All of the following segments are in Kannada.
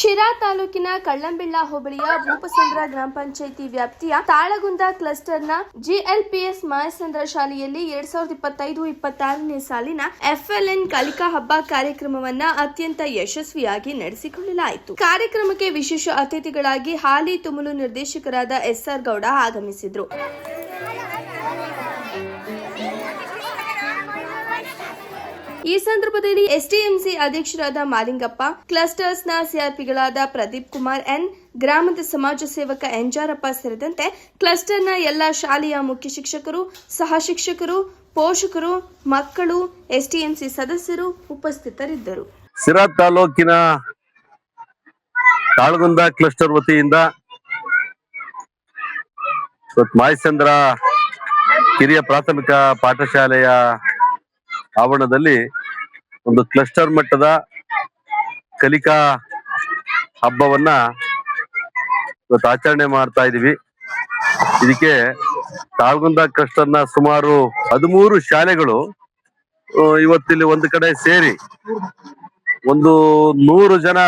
ಶಿರಾ ತಾಲೂಕಿನ ಕಳ್ಳಂಬಿಳ್ಳ ಹೋಬಳಿಯ ಭೂಪಸಂದ್ರ ಗ್ರಾಮ ಪಂಚಾಯಿತಿ ವ್ಯಾಪ್ತಿಯ ತಾಳಗುಂದ ಕ್ಲಸ್ಟರ್ನ ಜಿಎಲ್ಪಿಎಸ್ ಮಾಯಸಂದ್ರ ಶಾಲೆಯಲ್ಲಿ ಎರಡ್ ಸಾವಿರದ ಇಪ್ಪತ್ತೈದು ಇಪ್ಪತ್ತಾರನೇ ಸಾಲಿನ ಎಫ್ಎಲ್ಎನ್ ಕಲಿಕಾ ಹಬ್ಬ ಕಾರ್ಯಕ್ರಮವನ್ನ ಅತ್ಯಂತ ಯಶಸ್ವಿಯಾಗಿ ನಡೆಸಿಕೊಳ್ಳಲಾಯಿತು. ಕಾರ್ಯಕ್ರಮಕ್ಕೆ ವಿಶೇಷ ಅತಿಥಿಗಳಾಗಿ ಹಾಲಿ ತುಮಲು ನಿರ್ದೇಶಕರಾದ ಎಸ್ಆರ್ ಗೌಡ ಆಗಮಿಸಿದ್ರು. ಈ ಸಂದರ್ಭದಲ್ಲಿ ಎಸ್ಡಿಎಂಸಿ ಅಧ್ಯಕ್ಷರಾದ ಮಾಲಿಂಗಪ್ಪ, ಕ್ಲಸ್ಟರ್ಸ್ನ ಸಿಆರ್ಪಿಗಳಾದ ಪ್ರದೀಪ್ ಕುಮಾರ್ ಎನ್, ಗ್ರಾಮದ ಸಮಾಜ ಸೇವಕ ಎಂಜಾರಪ್ಪ ಸೇರಿದಂತೆ ಕ್ಲಸ್ಟರ್ನ ಎಲ್ಲಾ ಶಾಲೆಯ ಮುಖ್ಯ ಶಿಕ್ಷಕರು, ಸಹ ಶಿಕ್ಷಕರು, ಪೋಷಕರು, ಮಕ್ಕಳು ಎಸ್ಟಿಎಂಸಿ ಸದಸ್ಯರು ಉಪಸ್ಥಿತರಿದ್ದರು. ಸಿರಾ ತಾಲೂಕಿನ ತಾಳಗುಂದ ಕ್ಲಸ್ಟರ್ ವತಿಯಿಂದ ಮಾಯಚಂದ್ರ ಕಿರಿಯ ಪ್ರಾಥಮಿಕ ಪಾಠಶಾಲೆಯ ಆವರಣದಲ್ಲಿ ಒಂದು ಕ್ಲಸ್ಟರ್ ಮಟ್ಟದ ಕಲಿಕಾ ಹಬ್ಬವನ್ನ ಇವತ್ತು ಆಚರಣೆ ಮಾಡ್ತಾ ಇದೀವಿ. ಇದಕ್ಕೆ ತಾಳ್ಗುಂದ ಕ್ಲಸ್ಟರ್ನ ಸುಮಾರು ಹದಿಮೂರು ಶಾಲೆಗಳು ಇವತ್ತಿಲ್ಲಿ ಒಂದು ಕಡೆ ಸೇರಿ ಒಂದು ನೂರು ಜನ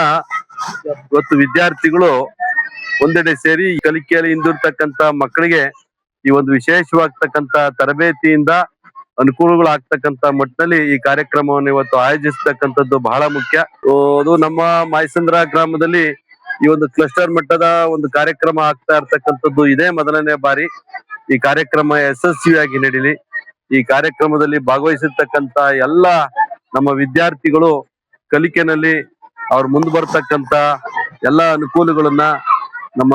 ಇವತ್ತು ವಿದ್ಯಾರ್ಥಿಗಳು ಒಂದೆಡೆ ಸೇರಿ ಕಲಿಕೆಯಲ್ಲಿ ಹಿಂದಿರ್ತಕ್ಕಂತ ಮಕ್ಕಳಿಗೆ ಈ ಒಂದು ವಿಶೇಷವಾಗ್ತಕ್ಕಂತ ತರಬೇತಿಯಿಂದ ಅನುಕೂಲಗಳಾಗ್ತಕ್ಕಂತ ಮಟ್ಟದಲ್ಲಿ ಈ ಕಾರ್ಯಕ್ರಮವನ್ನು ಇವತ್ತು ಆಯೋಜಿಸ್ತಕ್ಕಂಥದ್ದು ಬಹಳ ಮುಖ್ಯ. ಅದು ನಮ್ಮ ಮಾಯಸಂದ್ರ ಗ್ರಾಮದಲ್ಲಿ ಈ ಒಂದು ಕ್ಲಸ್ಟರ್ ಮಟ್ಟದ ಒಂದು ಕಾರ್ಯಕ್ರಮ ಆಗ್ತಾ ಇರ್ತಕ್ಕಂಥದ್ದು ಇದೇ ಮೊದಲನೇ ಬಾರಿ. ಈ ಕಾರ್ಯಕ್ರಮ ಯಶಸ್ವಿಯಾಗಿ ನಡೀಲಿ. ಈ ಕಾರ್ಯಕ್ರಮದಲ್ಲಿ ಭಾಗವಹಿಸಿರ್ತಕ್ಕಂತ ಎಲ್ಲ ನಮ್ಮ ವಿದ್ಯಾರ್ಥಿಗಳು ಕಲಿಕೆನಲ್ಲಿ ಅವ್ರು ಮುಂದೆ ಬರ್ತಕ್ಕಂತ ಎಲ್ಲ ಅನುಕೂಲಗಳನ್ನ ನಮ್ಮ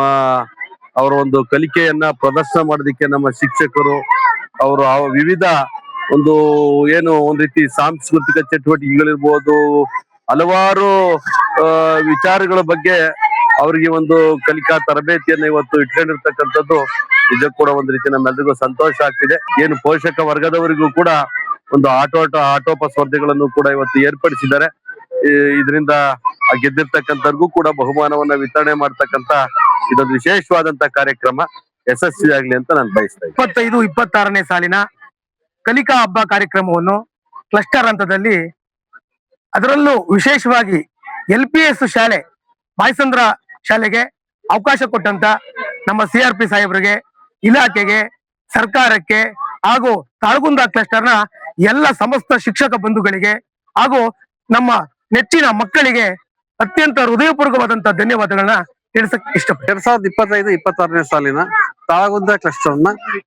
ಅವರ ಒಂದು ಕಲಿಕೆಯನ್ನ ಪ್ರದರ್ಶನ ಮಾಡೋದಕ್ಕೆ ನಮ್ಮ ಶಿಕ್ಷಕರು, ಅವರು ವಿವಿಧ ಒಂದು ಏನು ಒಂದ್ ರೀತಿ ಸಾಂಸ್ಕೃತಿಕ ಚಟುವಟಿಕೆಗಳಿರ್ಬೋದು, ಹಲವಾರು ವಿಚಾರಗಳ ಬಗ್ಗೆ ಅವರಿಗೆ ಒಂದು ಕಲಿಕಾ ತರಬೇತಿಯನ್ನು ಇವತ್ತು ಇಟ್ಕೊಂಡಿರ್ತಕ್ಕಂಥದ್ದು ನಿಜಕ್ಕೂ ಕೂಡ ಒಂದ್ ರೀತಿ ನಮ್ಮೆಲ್ಲರಿಗೂ ಸಂತೋಷ ಆಗ್ತಿದೆ. ಏನು ಪೋಷಕ ವರ್ಗದವರಿಗೂ ಕೂಡ ಒಂದು ಆಟೋಟ ಆಟೋಪ ಸ್ಪರ್ಧೆಗಳನ್ನು ಕೂಡ ಇವತ್ತು ಏರ್ಪಡಿಸಿದ್ದಾರೆ. ಇದರಿಂದ ಗೆದ್ದಿರ್ತಕ್ಕಂಥವ್ರಿಗೂ ಕೂಡ ಬಹುಮಾನವನ್ನ ವಿತರಣೆ ಮಾಡ್ತಕ್ಕಂತ ಇದೊಂದು ವಿಶೇಷವಾದಂತ ಕಾರ್ಯಕ್ರಮ ಯಶಸ್ವಿ ಆಗ್ಲಿ ಅಂತ ನಾನು ಬಯಸ್ತೇನೆ ಇಪ್ಪತ್ತೈದು, ಇಪ್ಪತ್ತಾರನೇ ಸಾಲಿನ ಕಲಿಕಾ ಹಬ್ಬ ಕಾರ್ಯಕ್ರಮವನ್ನು ಕ್ಲಸ್ಟರ್ ಹಂತದಲ್ಲಿ ಅದರಲ್ಲೂ ವಿಶೇಷವಾಗಿ ಎಲ್ ಪಿ ಎಸ್ ಶಾಲೆ, ಬಾಯಸಂದ್ರ ಶಾಲೆಗೆ ಅವಕಾಶ ಕೊಟ್ಟಂತ ನಮ್ಮ ಸಿ ಆರ್ ಪಿ ಸಾಹೇಬರಿಗೆ, ಇಲಾಖೆಗೆ, ಸರ್ಕಾರಕ್ಕೆ ಹಾಗೂ ತಾಳಗುಂದ ಕ್ಲಸ್ಟರ್ನ ಎಲ್ಲ ಸಮಸ್ತ ಶಿಕ್ಷಕ ಬಂಧುಗಳಿಗೆ ಹಾಗೂ ನಮ್ಮ ನೆಚ್ಚಿನ ಮಕ್ಕಳಿಗೆ ಅತ್ಯಂತ ಹೃದಯಪೂರ್ವಕವಾದಂತಹ ಧನ್ಯವಾದಗಳನ್ನ ತಿಳಿಸಕ್ ಇಷ್ಟ ಎರಡ್ ಸಾವಿರದ ಇಪ್ಪತ್ತೈದು, ಇಪ್ಪತ್ತಾರನೇ ಸಾಲಿನ ತಾಳಗುಂದ ಕ್ಲಸ್ಟರ್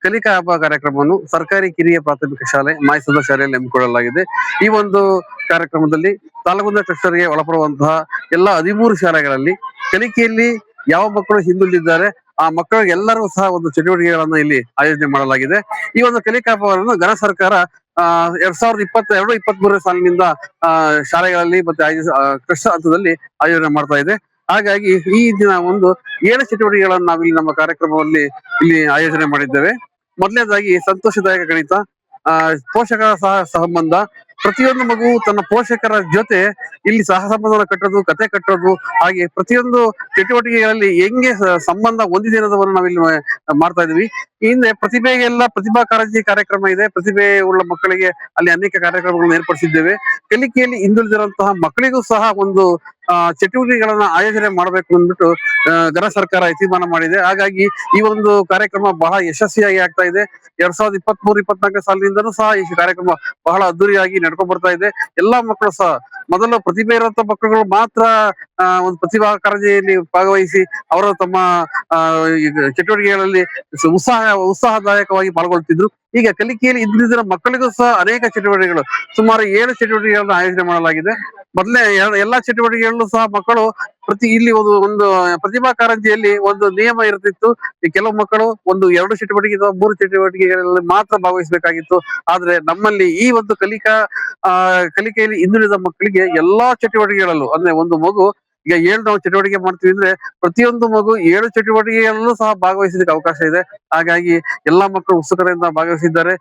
ಕಲಿಕಾ ಹಬ್ಬ ಕಾರ್ಯಕ್ರಮವನ್ನು ಸರ್ಕಾರಿ ಕಿರಿಯ ಪ್ರಾಥಮಿಕ ಶಾಲೆ ಮೈಸೂರ ಶಾಲೆಯಲ್ಲಿ ಹಮ್ಮಿಕೊಳ್ಳಲಾಗಿದೆ. ಈ ಒಂದು ಕಾರ್ಯಕ್ರಮದಲ್ಲಿ ತಾಳಗುಂದ ಕ್ಲಸ್ಟರ್ಗೆ ಒಳಪಡುವಂತಹ ಎಲ್ಲ ಹದಿಮೂರು ಶಾಲೆಗಳಲ್ಲಿ ಕಲಿಕೆಯಲ್ಲಿ ಯಾವ ಮಕ್ಕಳು ಹಿಂದುಳಿದಿದ್ದಾರೆ ಆ ಮಕ್ಕಳಿಗೆ ಎಲ್ಲರೂ ಸಹ ಒಂದು ಚಟುವಟಿಕೆಗಳನ್ನು ಇಲ್ಲಿ ಆಯೋಜನೆ ಮಾಡಲಾಗಿದೆ. ಈ ಒಂದು ಕಲಿಕಾ ಹಬ್ಬವನ್ನು ಘನ ಸರ್ಕಾರ ಎರಡ್ ಸಾವಿರದ ಇಪ್ಪತ್ತ ಎರಡು ಇಪ್ಪತ್ತ್ ಮೂರನೇ ಸಾಲಿನಿಂದ ಶಾಲೆಗಳಲ್ಲಿ ಮತ್ತೆ ಆ, ಹಂತದಲ್ಲಿ ಆಯೋಜನೆ ಮಾಡ್ತಾ ಇದೆ. ಹಾಗಾಗಿ ಈ ದಿನ ಒಂದು ಏಳು ಚಟುವಟಿಕೆಗಳನ್ನು ನಾವಿಲ್ಲಿ ನಮ್ಮ ಕಾರ್ಯಕ್ರಮದಲ್ಲಿ ಇಲ್ಲಿ ಆಯೋಜನೆ ಮಾಡಿದ್ದೇವೆ. ಮೊದಲನೇದಾಗಿ ಸಂತೋಷದಾಯಕ ಗಣಿತ, ಆ, ಪೋಷಕರ ಸಹ ಸಂಬಂಧ. ಪ್ರತಿಯೊಂದು ಮಗು ತನ್ನ ಪೋಷಕರ ಜೊತೆ ಇಲ್ಲಿ ಸಹ ಸಂಬಂಧವನ್ನು ಕಟ್ಟೋದು, ಕತೆ ಕಟ್ಟೋದು, ಹಾಗೆ ಪ್ರತಿಯೊಂದು ಚಟುವಟಿಕೆಗಳಲ್ಲಿ ಹೆಂಗೆ ಸಂಬಂಧ ಹೊಂದಿದೆ ಅನ್ನೋದನ್ನು ನಾವಿಲ್ಲಿ ಮಾಡ್ತಾ ಇದೀವಿ ಹಿಂದೆ ಪ್ರತಿಭೆಗೆಲ್ಲ ಪ್ರತಿಭಾ ಕಾರಂಜಿ ಕಾರ್ಯಕ್ರಮ ಇದೆ. ಪ್ರತಿಭೆ ಉಳ್ಳ ಮಕ್ಕಳಿಗೆ ಅಲ್ಲಿ ಅನೇಕ ಕಾರ್ಯಕ್ರಮಗಳನ್ನು ಏರ್ಪಡಿಸಿದ್ದೇವೆ. ಕಲಿಕೆಯಲ್ಲಿ ಹಿಂದುಳಿದಿರುವಂತಹ ಮಕ್ಕಳಿಗೂ ಸಹ ಒಂದು ಚಟುವಟಿಕೆಗಳನ್ನ ಆಯೋಜನೆ ಮಾಡಬೇಕು ಅಂದ್ಬಿಟ್ಟು ಘನ ಸರ್ಕಾರ ತೀರ್ಮಾನ ಮಾಡಿದೆ. ಹಾಗಾಗಿ ಈ ಒಂದು ಕಾರ್ಯಕ್ರಮ ಬಹಳ ಯಶಸ್ವಿಯಾಗಿ ಆಗ್ತಾ ಇದೆ. ಎರಡ್ ಸಾವಿರದ ಇಪ್ಪತ್ತ್ ಮೂರು ಸಾಲದಿಂದಲೂ ಸಾಲಿನಿಂದನೂ ಸಹ ಈ ಕಾರ್ಯಕ್ರಮ ಬಹಳ ಅದ್ದೂರಿಯಾಗಿ ನಡ್ಕೊಂಡ್ ಬರ್ತಾ ಇದೆ. ಎಲ್ಲಾ ಮಕ್ಕಳು ಸಹ, ಮೊದಲು ಪ್ರತಿಭೆ ಇರುವಂತ ಮಕ್ಕಳುಗಳು ಮಾತ್ರ ಒಂದು ಪ್ರತಿಭಾ ಕಾರಂಜಿಯಲ್ಲಿ ಭಾಗವಹಿಸಿ ಅವರು ತಮ್ಮ ಚಟುವಟಿಕೆಗಳಲ್ಲಿ ಉತ್ಸಾಹ, ಉತ್ಸಾಹದಾಯಕವಾಗಿ ಪಾಲ್ಗೊಳ್ತಿದ್ರು. ಈಗ ಕಲಿಕೆಯಲ್ಲಿ ಇದ್ದಿದ್ದ ಮಕ್ಕಳಿಗೂ ಸಹ ಅನೇಕ ಚಟುವಟಿಕೆಗಳು, ಸುಮಾರು ಏಳು ಚಟುವಟಿಕೆಗಳನ್ನು ಆಯೋಜನೆ ಮಾಡಲಾಗಿದೆ. ಮೊದಲೇ ಎಲ್ಲಾ ಚಟುವಟಿಕೆಗಳಲ್ಲೂ ಸಹ ಮಕ್ಕಳು ಪ್ರತಿ ಇಲ್ಲಿ ಒಂದು ಒಂದು ಪ್ರತಿಭಾ ಕಾರಂಜಿಯಲ್ಲಿ ಒಂದು ನಿಯಮ ಇರ್ತಿತ್ತು. ಕೆಲವು ಮಕ್ಕಳು ಒಂದು ಎರಡು ಚಟುವಟಿಕೆ ಅಥವಾ ಮೂರು ಚಟುವಟಿಕೆಗಳಲ್ಲಿ ಮಾತ್ರ ಭಾಗವಹಿಸಬೇಕಾಗಿತ್ತು. ಆದ್ರೆ ನಮ್ಮಲ್ಲಿ ಈ ಒಂದು ಕಲಿಕಾ, ಆ, ಕಲಿಕೆಯಲ್ಲಿ ಹಿಂದುಳಿದ ಮಕ್ಕಳಿಗೆ ಎಲ್ಲಾ ಚಟುವಟಿಕೆಗಳಲ್ಲೂ, ಅಂದ್ರೆ ಒಂದು ಮಗು, ಈಗ ಏಳು ನಾವು ಚಟುವಟಿಕೆ ಮಾಡ್ತೀವಿ ಅಂದ್ರೆ ಪ್ರತಿಯೊಂದು ಮಗು ಏಳು ಚಟುವಟಿಕೆಗಳಲ್ಲೂ ಸಹ ಭಾಗವಹಿಸಲಿಕ್ಕೆ ಅವಕಾಶ ಇದೆ. ಹಾಗಾಗಿ ಎಲ್ಲಾ ಮಕ್ಕಳು ಉತ್ಸುಕರಿಂದ ಭಾಗವಹಿಸಿದ್ದಾರೆ.